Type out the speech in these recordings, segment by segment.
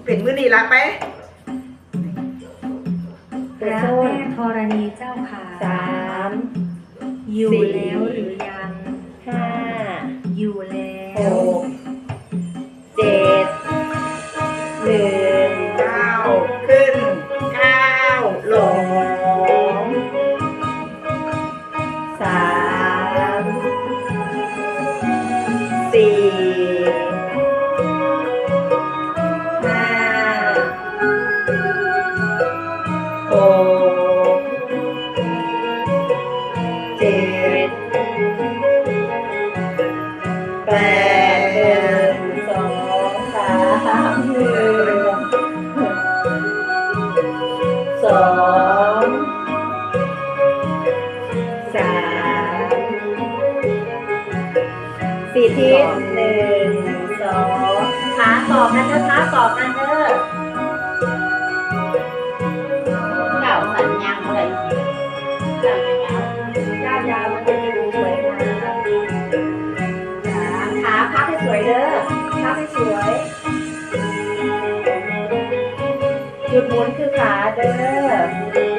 จะเป็นมื้อนี้ละไปพระพระแม่แม่ธรณีเจ้าขาสามอยู่สี่แล้วหรือยังห้าอยู่แล้หวกเจ็ดหนึ่งเก้าขึ้นเก้าลสองงสามสี่ สี่ทิศหนึ่งสองขาตอบกันเด้อขาตอบกันเด้อเก่าสัญญาณอะไรเก่าอย่างเงี้ยาวยาวมันจะดูสวยงามสาขาพับให้สวยเด้อพับให้สวยหยุดหมุนคือขาเด้อ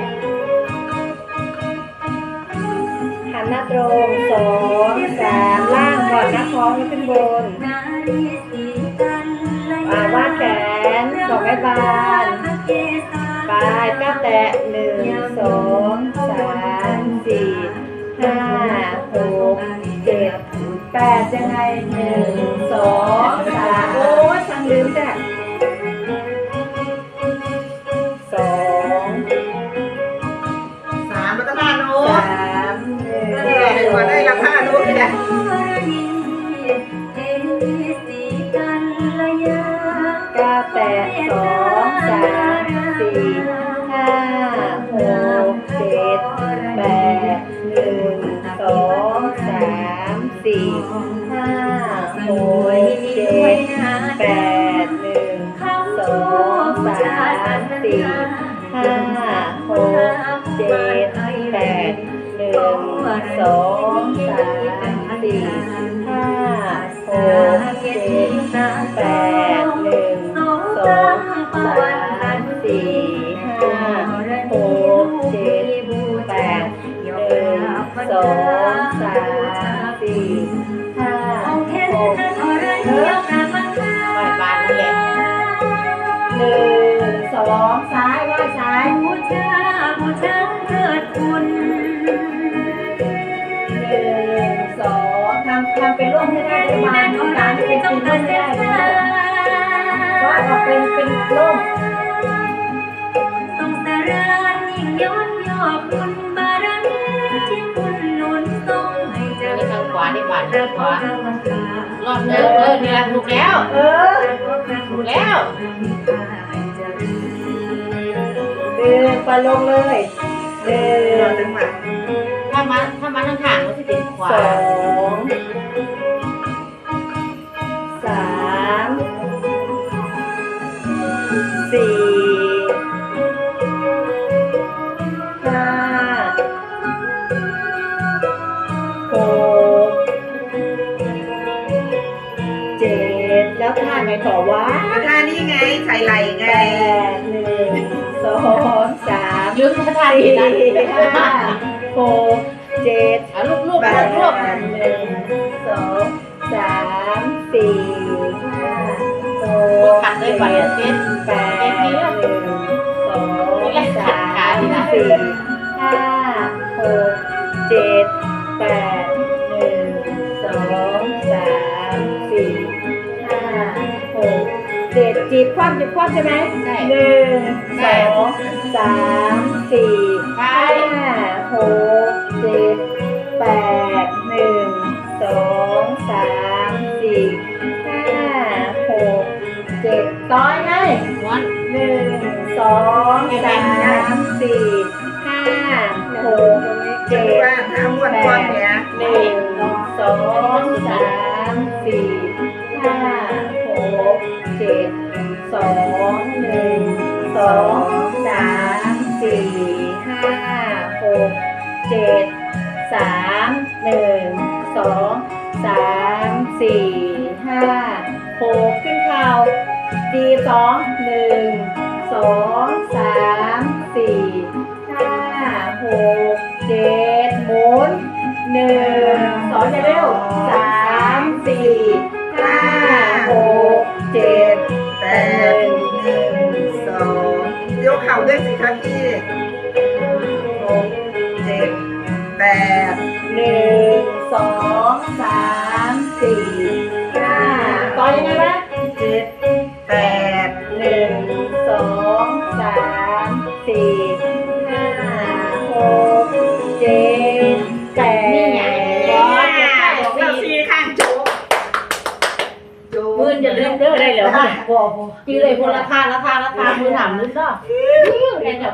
นหน้าตรงสองสามล่างก่อนนะท้องขึ้นบนบนอาวาดแขนดอกไม้บานปลายก้าวแตะหนึ่งสองสามสี่ห้าหกเจ็ดแปดยังไงหนึ่งสองสามโอ้ยช่งลืมจ้ะ แตะสองสามสี่ห้าหกเจ็ดแปดหนึ่งสองสามสี่ห้าหกเจ็ดแปดหนึ่งสองสามสี่ห้าหกเจ็ดแปดหนึ่งสองสามสี่ห้าหกเจ็ดแปด สองสามสี่ห้าหกธรณีกราบบังคาปล่อยบานนั่นแหละหนึ่งสองซ้ายหว่าซ้ายบูชาบูชาเถิดคุณหนึ่งสองทำทำเป็นร่มให้ได้ประมาณต้องการเป็นต้เป็นงร่การมให้เสได้ว่าเอาเป็นเป็นร่ม ขวาที่บานพระขพุทวาธวังคารอบเดิมเออนี่แหละถูกแล้วเออถูกแล้วเดินไปลงเลยหนึ่เรางถึงมาถ้ามาถ้ามาทางข้างมันจะเป็นขวาสอง แล้วท่าไหนต่อวะแล้วท่านี้ไงใส่ไหล่ไงแปดหนึ่งสองสามยืนท่าทางสี่ดีนะห้าหกเจ็ดเอาลูกลูกลูกลูกนึ่งสองสามสี่ห้าหกขัดด้เจ็ไหวอะดเจ๊แปดหนึ่งสองสามสี่ จ็ดจีบคว่ำจีบคว่ำใช่ไหมใช่หนึ่งสองสามสี่ใช่ห้าหกเจ็ดแปดหนึ่งสองสามสี่ห้าหกเจ็ดต่อยไงม้วนหนึ่งสองสามสี่ห้าหกเจ็ดว่าถ้าม้วนก้อนเนี่ยหนึ่งสองสามสี่ห้าหก เจ็ดสองหนึ่งสองสามสี่ห้าหกเจ็ดสามหนึ่งสองสามสี่ห้าหกขึ้นเข่าจีสองหนึ่งสองสามสี่ห้าหกเจ็ดหมุนหนึ่งสองจะเร็ว เข่าด้วยสิคะพี่หกเจ็ดแปดหนึ่งสองสามสี่ห้าต่อยังไงวะเจ็ด อจะเลื่อนเด้อได้เหรอบ่บ่จื้อเลยพวกราคาราคาราคามือถามือก็ได้จับ